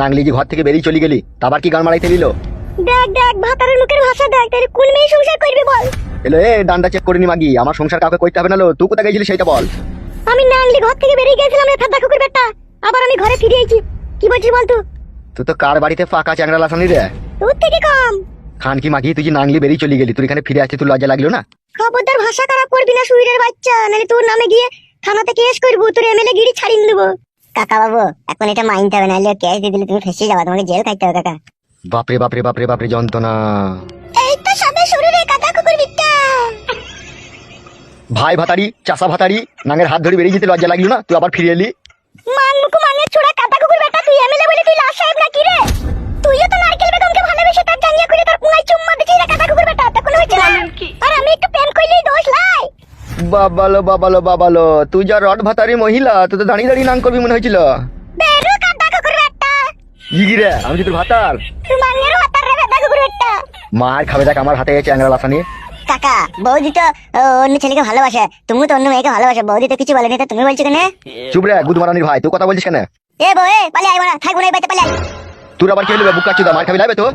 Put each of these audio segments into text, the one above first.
নাংলি যে ঘর থেকে বেরিয়ে চলে গেলি? তাবার কি গান মারাইতে দিল দেখ দেখ ভাতারের লোকের ভাষা দেখ তাহলে কোন মেয়ে সংসার করবি বল? এলো এ ডান্ডা চেক করে নি মাগি আমার সংসার কাউকে করতে হবে না লো তুই কোথায় গেছিলি সেটা বল। আমি নাংলি ঘর থেকে বেরিয়ে গেছিলাম রে ফেদা কুকুর বেটা। আবার আমি ঘরে ফিরে এসেছি কি বলছিস বল তুই? তুই তো কার বাড়িতে ফাঁকা চ্যাংরা লাসানি রে? তোর থেকে কম। খান কি মাগি তুই যে নাংলি বেরিয়ে চলে গেলি তুই এখানে ফিরে আসতে তুই লজ্জা লাগল না? খবরদার ভাষা খারাপ করবি না সুইরের বাচ্চা। নাহলে তোর নামে গিয়ে থানাতে কেস করব তোর এমএলএ গিরি ছাড়িয়ে দেবো। কাকা বাবু এখন এটা মাইনতে হবে নাহলে ক্যাশ দিয়ে দিলে তুমি ফেসে যাবে তোমাকে জেল খাইতে হবে কাকা। বাপরে বাপরে বাপরে বাপরে যন্ত্রণা। এই তো সবে শুরু রে কাকা কুকুর বিট্টা ভাই ভাতারি চাষা ভাতারি নাঙের হাত ধরে বেরিয়ে যেতে লজ্জা লাগল না? তুই আবার ফিরে এলি? মান মানে ছোড়া কাকা কুকুর বেটা তুই এমএলএ বলে তুই লাশ সাহেব নাকি রে? তুইও তো নারকেল বাবালো বাবালো বাবালো। তুই যা রড ভাতারি মহিলা তুই তো দাঁড়িয়ে দাঁড়িয়ে নাং করবি মনে হয়েছিল। বেরু কাকা কুকুর বেটা ইগি আমি তোর ভাতার। তুই মার খাবে দেখ আমার হাতে চ্যাংরা লাসানি। কাকা বৌদি তো অন্য ছেলেকে ভালোবাসে। তুমি তো অন্য মেয়েকে ভালোবাসে। বৌদি তো কিছু বলেনি তো তুমি বলছো কেন? চুপ রে গুদ মারানির ভাই তুই কথা বলছিস কেন? এ বউ এ পালিয়ে আই মারা থাকব না এই বাড়িতে পালিয়ে আই। তোর আবার কি হলো বুক কাচ্ছি মার খাবি লাগবে তো?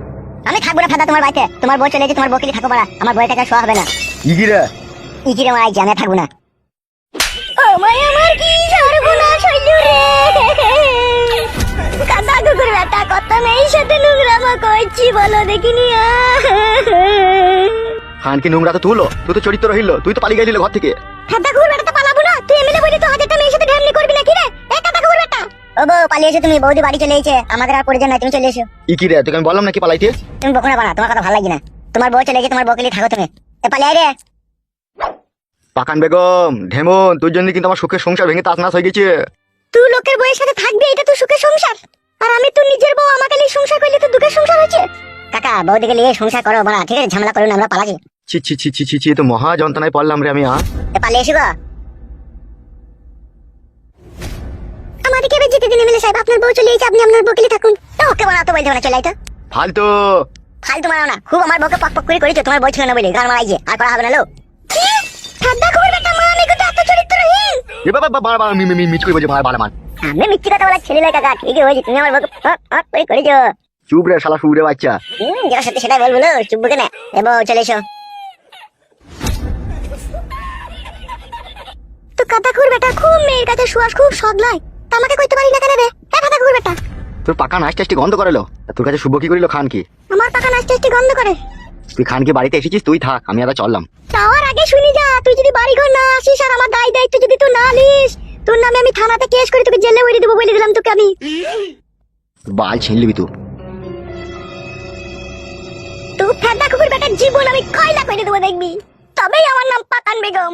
আমি থাকব না ফাদা তোমার বাড়িতে। তোমার বউ চলে গেছে তোমার বউকে থাকো মারা আমার বউয়ের টাকা শোয়া হবে না। ইগি রে? ইকিরে থাকব না। ও মাই আমার কি সর্বনাশ হইল রে? কাদা কুকুর বেটা কত মেয়ের সাথে নোংরামা করছি বলো দেখিনি নোংরা তো তুলো? তুই তো চরিত্র তুই তো পালিয়ে গেলি ঘর থেকে। কাদা কুকুর বেটা তো পালাবো না? তুই এমএলএ বলি তো হাজারটা মেয়ের সাথে করবি নাকি রে? এ কাদা কুকুর বেটা ও বউ পালিয়ে এসো তুমি বৌদি বাড়ি চলে এসেছে। আমাদের আর প্রয়োজন নাই তুমি চলে এসো। ইকি রে তোকে আমি বললাম নাকি পালাইতে? তুমি বকনা বানা তোমার কথা ভালো লাগে না। তোমার বউ চলে গেছে তোমার বউকে নিয়ে থাকো তুমি। এ পালিয়ে রে। পাকান বেগম ঢেমন তোর জন্য কিন্তু আমার সুখের সংসার ভেঙে তাস হয়ে গেছে। তুই লোকের বউয়ের সাথে থাকবি এটা তো সুখের সংসার। আর আমি তোর নিজের বউ আমাকে নিয়ে সংসার করলে তো দুঃখের সংসার হয়েছে। কাকা বউদিকে নিয়ে সংসার করো বানা ঠিক আছে? ঝামেলা করো না আমরা পালাছি ছি ছি ছি ছি ছি ছি তো মহা যন্ত্রণায় পড়লাম রে আমি আ। পালিয়ে এসো গো। আমাদেরকে এবার যেতে দিন এমএলএ সাহেব আপনার বউ চলে এসেছে আপনি আপনার বউকে নিয়ে থাকুন। তো ওকে বানা তো বলতে না চলে আয় তো। ফালতু। ফালতু মারাও না খুব আমার বউকে পক পক করে করেছ তোমার বউ ছিল না বলে গান মারাইছে আর করা হবে না লো। কি ঠাড্ডা খবর মা আমি কিন্তু এত চরিত্রহীন। এ বাবা বাবা বাবা মি মি মি মিচ করে বলছে ভাই বালা মান। আমি মিথ্যে কথা বলা ছেলে কাকা। ঠিকই হয়েছে তুমি আমার বউকে ফক ফক করে করেছ। চুপ রে শালা শুয়ে বাচ্চা। হুম যেটা সত্যি সেটাই বলব লো চুপ কেন এবার চলে এসো। তো কথা খুর বেটা খুব মেয়ের কাছে তা আমাকে কইতে পারি না কেন রে? হ্যাঁ খুর বেটা তোর পাকা নাচ গন্ধ করেলো তোর কাছে শুভ কি করিল খান কি আমার নাচতে গন্ধ করে। তুই খান কি বাড়িতে এসেছিস তুই থাক আমি আর চললাম। যাওয়ার আগে শুনি যা তুই যদি বাড়ি ঘর না আসিস আর আমার দায় দায়িত্ব যদি তুই না নিস তোর নামে আমি থানাতে কেস করে তোকে জেলে উড়িয়ে দেবো বলে দিলাম তোকে আমি। বাল ছিনলিবি তুই তুই ফেদা কুকুর বেটার জীবন আমি কয়লা করে দেবো দেখবি। তবেই আমার নাম পাকান বেগম।